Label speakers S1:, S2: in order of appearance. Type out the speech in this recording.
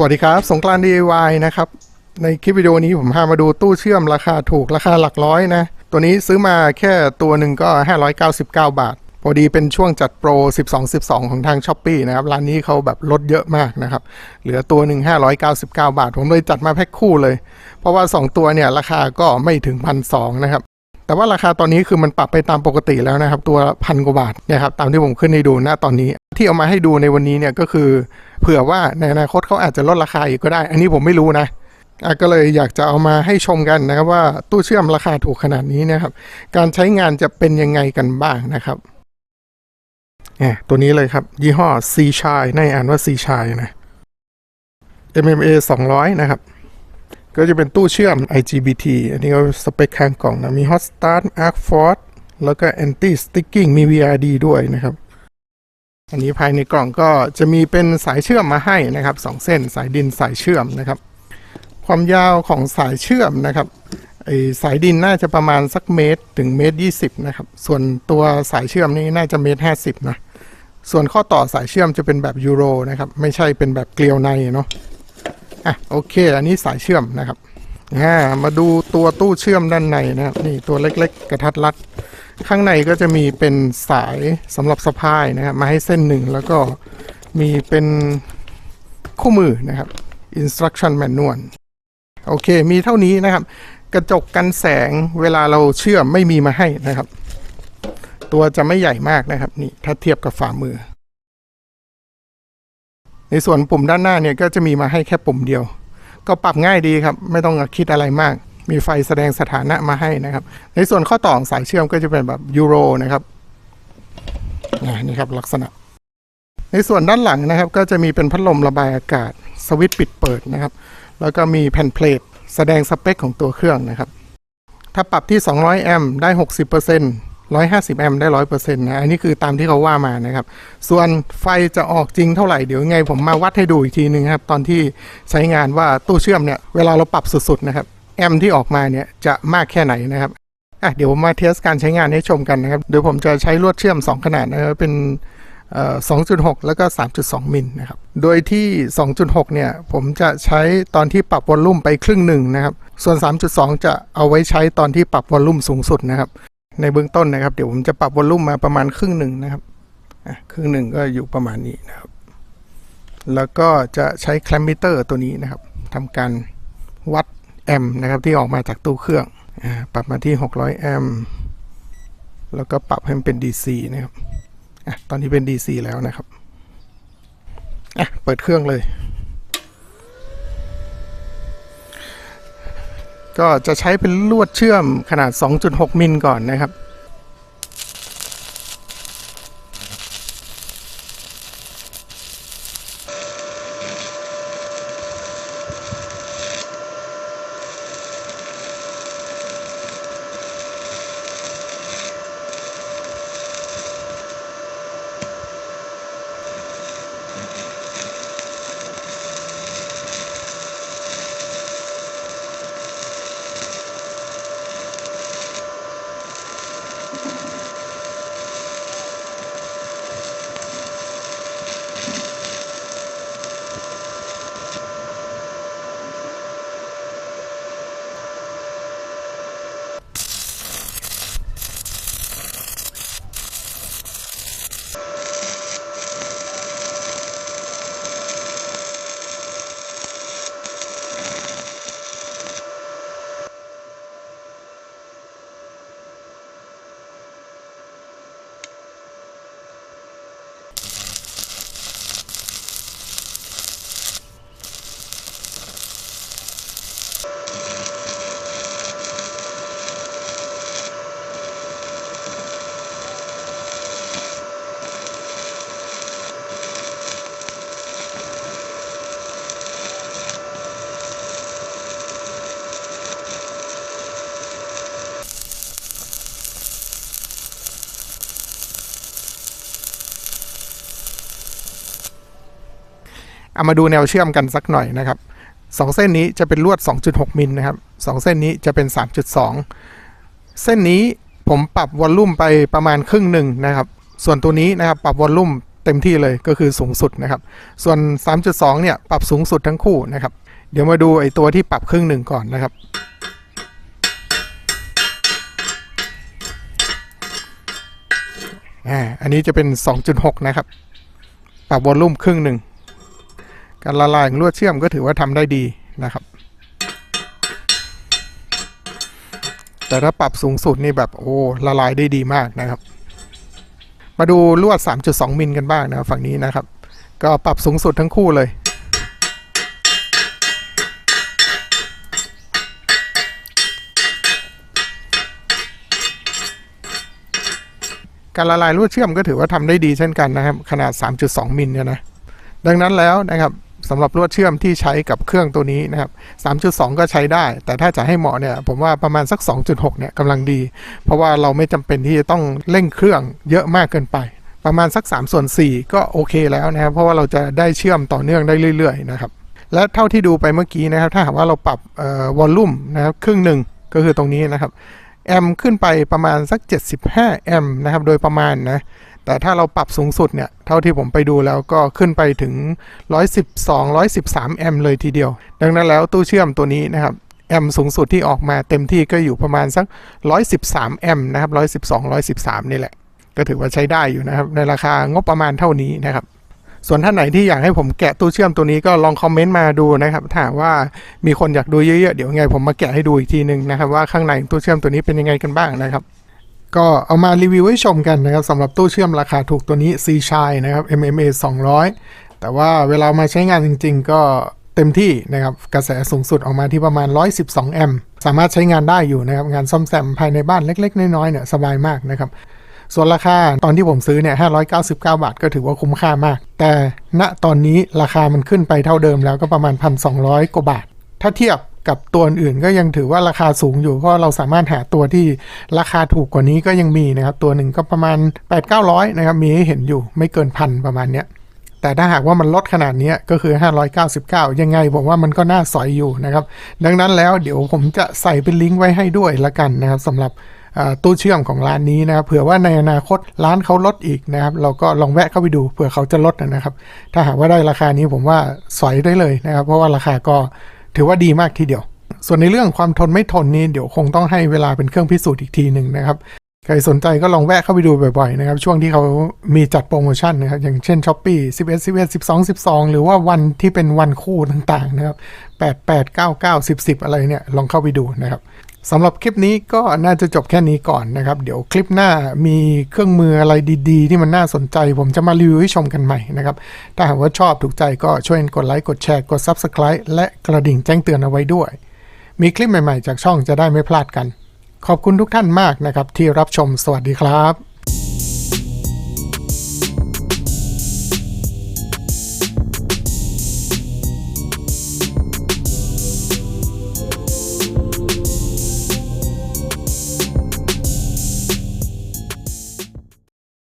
S1: สวัสดีครับ สงกรานต์ DIY นะครับ ในคลิปวิดีโอนี้ผมพามาดูตู้เชื่อมราคาถูกราคาหลักร้อยนะ ตัวนี้ซื้อมาแค่ตัวหนึ่งก็ 599 บาท พอดีเป็นช่วงจัดโปร 12 12 ของทาง s h อ p e e นะครับ ร้านนี้เขาแบบลดเยอะมากนะครับ เหลือตัวหนึ่ง599 บาท ผมเลยจัดมาแพ็คคู่เลย เพราะว่า 2 ตัวเนี่ย ราคาก็ไม่ถึงพันสนะครับ แต่ว่าราคาตอนนี้คือมันปรับไปตามปกติแล้วนะครับ ตัวพันกว่าบาทเนะครับตามที่ผมขึ้นให้ดูหน้าตอนนี้ ที่เอามาให้ดูในวันนี้เนี่ยก็คือเผื่อว่าในอนาคตเขาอาจจะลดราคาอีกก็ได้ อันนี้ผมไม่รู้นะอะก็เลยอยากจะเอามาให้ชมกันนะครับว่าตู้เชื่อมราคาถูกขนาดนี้นะครับ การใช้งานจะเป็นยังไงกันบ้างนะครับ เนี่ยตัวนี้เลยครับ ยี่ห้อ C ชายน่าอ่านว่า C ชายนะ MMA 200 นะครับ ก็จะเป็นตู้เชื่อม IGBT อันนี้ก็สเปคข้างกล่องนะ มี Hot Start Arc Force แล้วก็ Anti Sticking มี VRD ด้วยนะครับ อันนี้ภายในกล่องก็จะมีเป็นสายเชื่อมมาให้นะครับสองเส้นสายดินสายเชื่อมนะครับ ความยาวของสายเชื่อมนะครับไอสายดินน่าจะประมาณสักเมตรถึงเมตรยี่สิบนะครับ ส่วนตัวสายเชื่อมนี่น่าจะเมตรห้าสิบนะ ส่วนข้อต่อสายเชื่อมจะเป็นแบบยูโรนะครับ ไม่ใช่เป็นแบบเกลียวในเนาะอะโอเค อันนี้สายเชื่อมนะครับอ่ามาดูตัวตู้เชื่อมด้านในนะครับนี่ตัวเล็กๆ กระทัดรัด ข้างในก็จะมีเป็นสายสำหรับสะพายนะครับมาให้เส้นหนึ่งแล้วก็มีเป็นคู่มือนะครับ instruction manual โอเค มีเท่านี้นะครับ กระจกกันแสงเวลาเราเชื่อมไม่มีมาให้นะครับ ตัวจะไม่ใหญ่มากนะครับนี่ถ้าเทียบกับฝ่ามือ ในส่วนปุ่มด้านหน้าเนี่ยก็จะมีมาให้แค่ปุ่มเดียว ก็ปรับง่ายดีครับ ไม่ต้องคิดอะไรมาก มีไฟแสดงสถานะมาให้นะครับ ในส่วนข้อต่อของสายเชื่อมก็จะเป็นแบบยูโรนะครับนี่ครับลักษณะ ในส่วนด้านหลังนะครับ ก็จะมีเป็นพัดลมระบายอากาศ สวิตช์ปิดเปิดนะครับ แล้วก็มีแผ่นเพลทแสดงสเปคของตัวเครื่องนะครับ ถ้าปรับที่ 200 แอมป์ได้ 60% 150 แอมป์ได้ 100%นะ อันนี้คือตามที่เขาว่ามานะครับ ส่วนไฟจะออกจริงเท่าไหร่ เดี๋ยวไงผมมาวัดให้ดูอีกทีหนึ่งครับ ตอนที่ใช้งานว่าตู้เชื่อมเนี่ย เวลาเราปรับสุดๆนะครับ แอมป์ที่ออกมาเนี่ยจะมากแค่ไหนนะครับ อะเดี๋ยวผมมาเทสการใช้งานให้ชมกันนะครับเดี๋ยวผมจะใช้ลวดเชื่อม 2 ขนาดนะครับ เป็นเอ่อ2.6 แล้วก็ 3.2 มิลนะครับ โดยที่ 2.6 เนี่ย ผมจะใช้ตอนที่ปรับวอลลุ่มไปครึ่งหนึ่งนะครับ ส่วน 3.2 จะเอาไว้ใช้ตอนที่ปรับวอลลุ่มสูงสุดนะครับ ในเบื้องต้นนะครับ เดี๋ยวผมจะปรับวอลลุ่มมาประมาณครึ่งหนึ่งนะครับครึ่งหนึ่งก็อยู่ประมาณนี้นะครับ แล้วก็จะใช้แคลมมิเตอร์ตัวนี้นะครับทำการวัดแอมป์นะครับที่ออกมาจากตู้เครื่องปรับมาที่ 600 แอมป์แล้วก็ปรับให้มันเป็น DC นะครับอตอนนี้เป็น DC แล้วนะครับ เปิดเครื่องเลย ก็จะใช้เป็นลวดเชื่อมขนาด 2.6 มิลก่อนนะครับ เอามาดูแนวเชื่อมกันสักหน่อยนะครับสองเส้นนี้จะเป็นลวด 2.6 มิลนะครับสองเส้นนี้จะเป็น 3.2 เส้นนี้ผมปรับวอลลุ่มไปประมาณครึ่งหนึ่งนะครับ ส่วนตัวนี้นะครับปรับวอลลุ่มเต็มที่เลยก็คือสูงสุดนะครับ ส่วน 3.2 เนี่ยปรับสูงสุดทั้งคู่นะครับ เดี๋ยวมาดูไอ้ตัวที่ปรับครึ่งหนึ่งก่อนนะครับอ่าอันนี้จะเป็น 2.6 นะครับ ปรับวอลลุ่มครึ่งหนึ่ง การละลายของลวดเชื่อมก็ถือว่าทำได้ดีนะครับ แต่ถ้าปรับสูงสุดนี่แบบโอ้ละลายได้ดีมากนะครับ มาดูลวด 3.2 มิลกันบ้างนะฝั่งนี้นะครับ ก็ปรับสูงสุดทั้งคู่เลยการละลายลวดเชื่อมก็ถือว่าทำได้ดีเช่นกันนะครับ ขนาด 3.2 มิลเนี่ยนะ ดังนั้นแล้วนะครับ สำหรับลวดเชื่อมที่ใช้กับเครื่องตัวนี้นะครับ 3.2 ก็ใช้ได้ แต่ถ้าจะให้เหมาะเนี่ยผมว่าประมาณสัก 2.6 เนี่ยกำลังดี เพราะว่าเราไม่จำเป็นที่จะต้องเร่งเครื่องเยอะมากเกินไป ประมาณสัก 3 ส่วน 4 ก็โอเคแล้วนะครับ เพราะว่าเราจะได้เชื่อมต่อเนื่องได้เรื่อยๆนะครับ และเท่าที่ดูไปเมื่อกี้นะครับ ถ้าหากว่าเราปรับวอลลุ่มนะครับครึ่งหนึ่งก็คือตรงนี้นะครับแอมขึ้นไปประมาณสัก 75 แอมนะครับ โดยประมาณนะ แต่ถ้าเราปรับสูงสุดเนี่ย เท่าที่ผมไปดูแล้วก็ขึ้นไปถึง 112 113 แอมป์เลยทีเดียว ดังนั้นแล้วตู้เชื่อมตัวนี้นะครับ แอมป์สูงสุดที่ออกมาเต็มที่ก็อยู่ประมาณสัก 113 แอมป์นะครับ 112 113 นี่แหละ ก็ถือว่าใช้ได้อยู่นะครับ ในราคางบประมาณเท่านี้นะครับส่วนท่านไหนที่อยากให้ผมแกะตู้เชื่อมตัวนี้ก็ลองคอมเมนต์มาดูนะครับถ้าหากว่ามีคนอยากดูเยอะๆ เดี๋ยวไงผมมาแกะให้ดูอีกทีหนึ่งนะครับว่าข้างในตู้เชื่อมตัวนี้เป็นยังไงกันบ้างนะครับ ก็เอามารีวิวให้ชมกันนะครับสำหรับตู้เชื่อมราคาถูกตัวนี้ C s h i นะครับ MMA 200 แต่ว่าเวลามาใช้งานจริง ๆ ก็เต็มที่นะครับกระแสสูงสุดออกมาที่ประมาณ 112 แอมป์สามารถใช้งานได้อยู่นะครับ งานซ่อมแซมภายในบ้านเล็ก ๆ น้อยๆเนี่ยสบายมากนะครับ ส่วนราคาตอนที่ผมซื้อเนี่ย 599 บาทก็ถือว่าคุ้มค่ามาก แต่ณตอนนี้ราคามันขึ้นไปเท่าเดิมแล้วก็ประมาณ 1,200 กว่าบาท ถ้าเทียบ กับตัวอื่นก็ยังถือว่าราคาสูงอยู่ เพราะเราสามารถหาตัวที่ราคาถูกกว่านี้ก็ยังมีนะครับ ตัวหนึ่งก็ประมาณ 8-900 นะครับ มีให้เห็นอยู่ไม่เกินพันประมาณเนี้ยแต่ถ้าหากว่ามันลดขนาดนี้ก็คือ 599 ยังไงผมว่ามันก็น่าสอยอยู่นะครับ ดังนั้นแล้วเดี๋ยวผมจะใส่เป็นลิงก์ไว้ให้ด้วยละกันนะครับสำหรับตู้เชื่อมของร้านนี้นะครับเผื่อว่าในอนาคตร้านเขาลดอีกนะครับ เราก็ลองแวะเข้าไปดูเผื่อเขาจะลดนะครับ ถ้าหากว่าได้ราคานี้ผมว่าสอยได้เลยนะครับ เพราะว่าราคาก็ ถือว่าดีมากทีเดียว ส่วนในเรื่องความทนไม่ทนนี้เดี๋ยวคงต้องให้เวลาเป็นเครื่องพิสูจน์อีกทีหนึ่งนะครับใครสนใจก็ลองแวะเข้าไปดูบ่อยๆนะครับ ช่วงที่เขามีจัดโปรโมชั่นนะครับ อย่างเช่น s h อ p e e 11 11 12 12 หรือว่าวันที่เป็นวันคู่ต่างๆนะครับ 8 8 9 9 10 10 อะไรเนี่ย ลองเข้าไปดูนะครับ สำหรับคลิปนี้ก็น่าจะจบแค่นี้ก่อนนะครับ เดี๋ยวคลิปหน้ามีเครื่องมืออะไรดีๆ ที่มันน่าสนใจ ผมจะมารีวิวให้ชมกันใหม่นะครับ ถ้าหากว่าชอบถูกใจก็ช่วยกดไลค์กดแชร์กด Subscribe และกระดิ่งแจ้งเตือนเอาไว้ด้วย มีคลิปใหม่ๆ จากช่องจะได้ไม่พลาดกัน ขอบคุณทุกท่านมากนะครับที่รับชมสวัสดีครับ